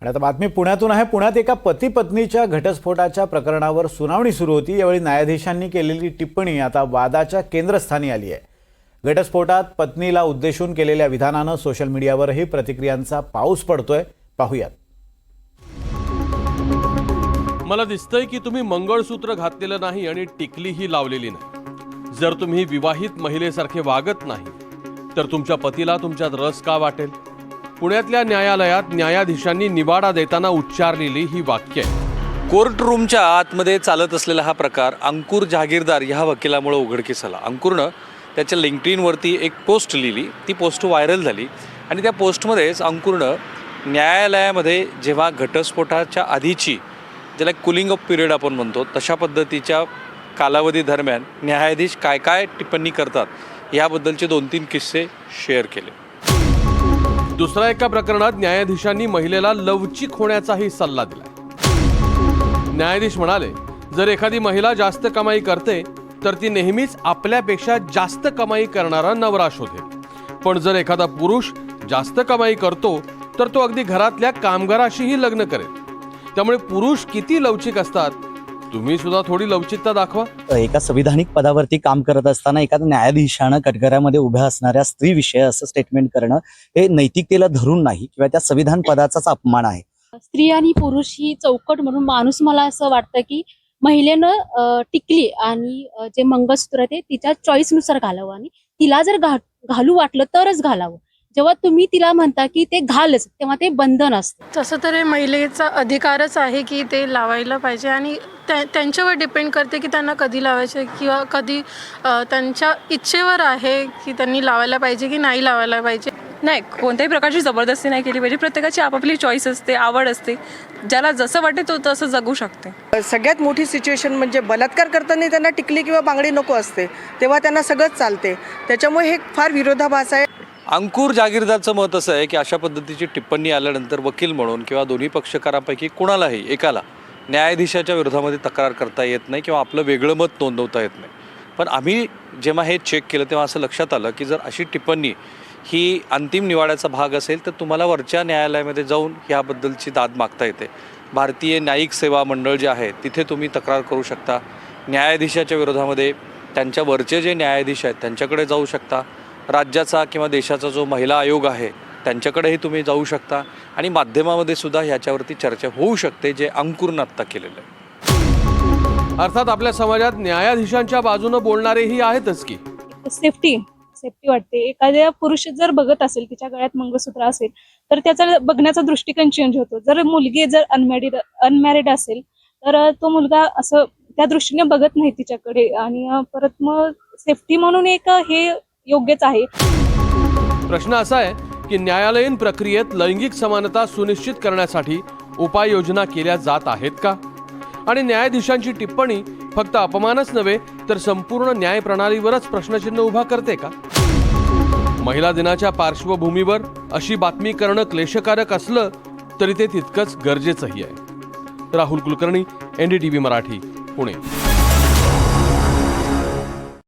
आणि आता बातमी पुण्यातून आहे. पुण्यात एका पती पत्नीच्या घटस्फोटाच्या प्रकरणावर सुनावणी सुरू होती. यावेळी न्यायाधीशांनी केलेली टिप्पणी आता वादाच्या केंद्रस्थानी आली आहे. घटस्फोटात पत्नीला उद्देशून केलेल्या विधानानं सोशल मीडियावरही प्रतिक्रियांचा पाऊस पडतोय. पाहूयात. मला दिसतंय की तुम्ही मंगळसूत्र घातलेलं नाही आणि टिकलीही लावलेली नाही. जर तुम्ही विवाहित महिलेसारखे वागत नाही तर तुमच्या पतीला तुमच्यात रस का वाटेल? पुण्यातल्या न्यायालयात न्यायाधीशांनी निवाडा देताना उच्चारलेली ही वाक्य आहे. कोर्ट रूमच्या आतमध्ये चालत असलेला हा प्रकार अंकुर जहागीरदार ह्या वकिलामुळे उघडकीस आला. अंकुरनं त्याच्या लिंक्डइनवरती एक पोस्ट लिहिली. ती पोस्ट व्हायरल झाली आणि त्या पोस्टमध्येच अंकुरनं न्यायालयामध्ये जेव्हा घटस्फोटाच्या आधीची ज्याला कुलिंग ऑफ पिरियड आपण म्हणतो तशा पद्धतीच्या कालावधी दरम्यान न्यायाधीश काय काय टिप्पणी करतात याबद्दलचे दोन तीन किस्से शेअर केले. दुसऱ्या एका प्रकरणात न्यायाधीशांनी महिलेला लवचिक होण्याचाही सल्ला दिला. न्यायाधीश म्हणाले जर एखादी महिला जास्त कमाई करते तर ती नेहमीच आपल्यापेक्षा जास्त कमाई करणारा नवरा शोधेल. पण जर एखादा पुरुष जास्त कमाई करतो तर तो अगदी घरातल्या कामगाराशीही लग्न करेल. त्यामुळे पुरुष किती लवचिक असतात तुम्ही सुद्धा थोडी लवचिकता दाखवा. एका संविधानिक पदावरती काम करत असताना एखाद्या न्यायाधीशानं कटघऱ्यामध्ये उभ्या असणाऱ्या स्त्रीविषयी असं स्टेटमेंट करणं हे नैतिकतेला धरून नाही किंवा त्या संविधान पदाचाच अपमान आहे. स्त्री आणि पुरुष ही चौकट म्हणून माणूस मला असं वाटतं की महिलेनं टिकली आणि जे मंगळसूत्र आहे ते तिच्या चॉईसनुसार घालावं आणि तिला जर घा घालू वाटलं तरच घालावं. जेव्हा तुम्ही तिला म्हणता की ते घालच तेव्हा ते बंधन असतं. तसं तर हे महिलेचा अधिकारच आहे की ते लावायला पाहिजे आणि त्या त्यांच्यावर डिपेंड करते की त्यांना कधी लावायचे किंवा कधी त्यांच्या इच्छेवर आहे की त्यांनी लावायला पाहिजे की नाही लावायला पाहिजे. नाही कोणत्याही प्रकारची जबरदस्ती नाही केली पाहिजे. प्रत्येकाची आपापली चॉईस असते आवड असते. ज्याला जसं वाटते तो तसं जगू शकते. सगळ्यात मोठी सिच्युएशन म्हणजे बलात्कार करताना त्यांना टिकली किंवा बांगडी नको असते तेव्हा त्यांना सगळंच चालते. त्याच्यामुळे हे फार विरोधाभास आहे. अंकुर जागीरदारचं मत असं आहे की अशा पद्धतीची टिप्पणी आल्यानंतर वकील म्हणून किंवा दोन्ही पक्षकारांपैकी कुणालाही एकाला न्यायाधीशाच्या विरोधामध्ये तक्रार करता येत नाही किंवा आपलं वेगळं मत नोंदवता येत नाही. पण आम्ही जेव्हा हे चेक केलं तेव्हा असं लक्षात आलं की जर अशी टिप्पणी ही अंतिम निवाड्याचा भाग असेल तर तुम्हाला वरच्या न्यायालयामध्ये जाऊन ह्याबद्दलची दाद मागता येते. भारतीय न्यायिक सेवा मंडळ जे आहे तिथे तुम्ही तक्रार करू शकता. न्यायाधीशाच्या विरोधामध्ये त्यांच्या वरचे जे न्यायाधीश आहेत त्यांच्याकडे जाऊ शकता. राज्याचा किंवा देशाचा जो महिला आयोग आहे त्यांच्याकडेही तुम्ही जाऊ शकता आणि माध्यमामध्ये सुद्धा ह्याच्यावरती चर्चा होऊ शकते जे अंकुरनं आत्ता केलेलं आहे. अर्थात आपल्या समाजात न्यायाधीशांच्या बाजूनं बोलणारेही आहेतच की. सेफ्टी सेफ्टी वाटते. एखाद्या पुरुष जर बघत असेल तिच्या गळ्यात मंगळसूत्र असेल तर त्याचा बघण्याचा दृष्टिकोन चेंज होतो. जर मुलगी जर अनमॅरिड अनमॅरिड असेल तर तो मुलगा असं त्या दृष्टीने बघत नाही तिच्याकडे आणि परत मग सेफ्टी म्हणून एक हे योग्यच आहे. प्रश्न असा आहे की न्यायालयीन प्रक्रियेत लैंगिक समानता सुनिश्चित करण्यासाठी उपाययोजना केल्या जात आहेत का? आणि न्यायाधीशांची टिप्पणी फक्त अपमानच नव्हे तर संपूर्ण न्याय प्रणालीवरच प्रश्नचिन्ह उभा करते का? महिला दिनाच्या पार्श्वभूमीवर अशी बातमी करणं क्लेशकारक असलं तरी ते तितकंच गरजेचंही आहे. राहुल कुलकर्णी एनडीटीव्ही मराठी पुणे.